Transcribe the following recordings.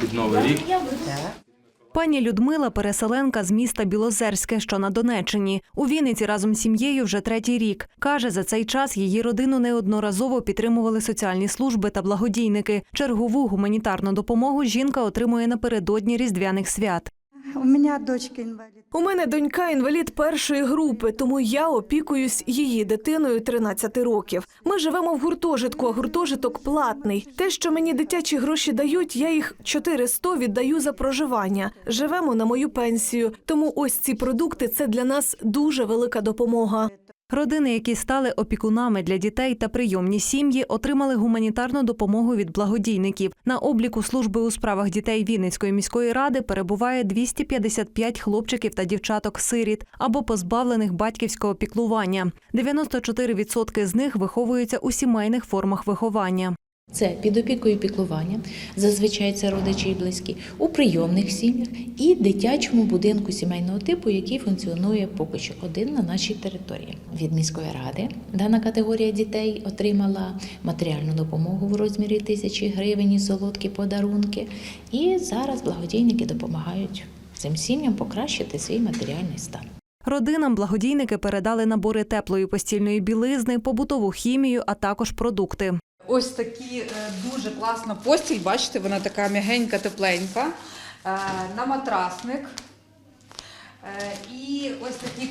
під новий рік. Пані Людмила переселенка з міста Білозерське, що на Донеччині. У Вінниці разом з сім'єю вже третій рік. Каже, за цей час її родину неодноразово підтримували соціальні служби та благодійники. Чергову гуманітарну допомогу жінка отримує напередодні різдвяних свят. У меня дочка інвалід. У мене донька інвалід першої групи, тому я опікуюсь її дитиною 13 років. Ми живемо в гуртожитку, а гуртожиток платний. Те, що мені дитячі гроші дають, я їх 400 віддаю за проживання. Живемо на мою пенсію. Тому ось ці продукти це для нас дуже велика допомога. Родини, які стали опікунами для дітей та прийомні сім'ї, отримали гуманітарну допомогу від благодійників. На обліку служби у справах дітей Вінницької міської ради перебуває 255 хлопчиків та дівчаток-сиріт або позбавлених батьківського піклування. 94% з них виховуються у сімейних формах виховання. Це під опікою піклування, зазвичай це родичі і близькі, у прийомних сім'ях і дитячому будинку сімейного типу, який функціонує поки що один на нашій території. Від міської ради дана категорія дітей отримала матеріальну допомогу в розмірі тисячі гривень, солодкі подарунки. І зараз благодійники допомагають цим сім'ям покращити свій матеріальний стан. Родинам благодійники передали набори теплої постільної білизни, побутову хімію, а також продукти. Ось такі е, дуже класна постіль, бачите, вона така м'ягенька, тепленька. Е, На матрасник. Е, І ось такі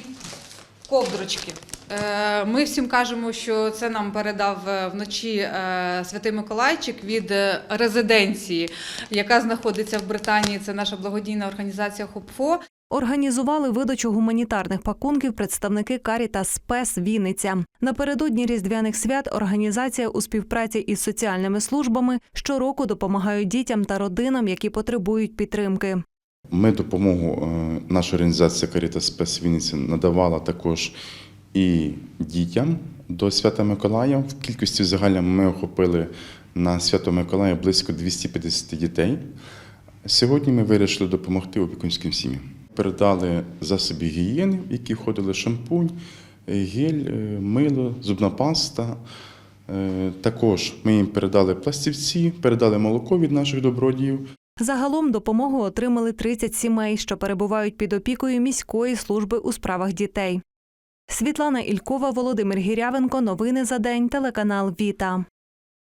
ковдрочки. Ми всім кажемо, що це нам передав вночі Святий Миколайчик від резиденції, яка знаходиться в Британії. Це наша благодійна організація ХОПФО. Організували видачу гуманітарних пакунків представники Каріта Спес Вінниця. Напередодні різдвяних свят організація у співпраці із соціальними службами щороку допомагають дітям та родинам, які потребують підтримки. Ми допомогу, е, наша організація Каріта Спес Вінниці надавала також і дітям до Свята Миколая. В кількості загально ми охопили на Свято Миколая близько 250 дітей. Сьогодні ми вирішили допомогти опікунським сім'ям. Передали засоби гігієни, в які входили шампунь, гель, е, мило, зубна паста. Е, Також ми їм передали пластівці, передали молоко від наших добродіїв. Загалом допомогу отримали 30 сімей, що перебувають під опікою міської служби у справах дітей. Світлана Ількова, Володимир Гірявенко. Новини за день. Телеканал Віта.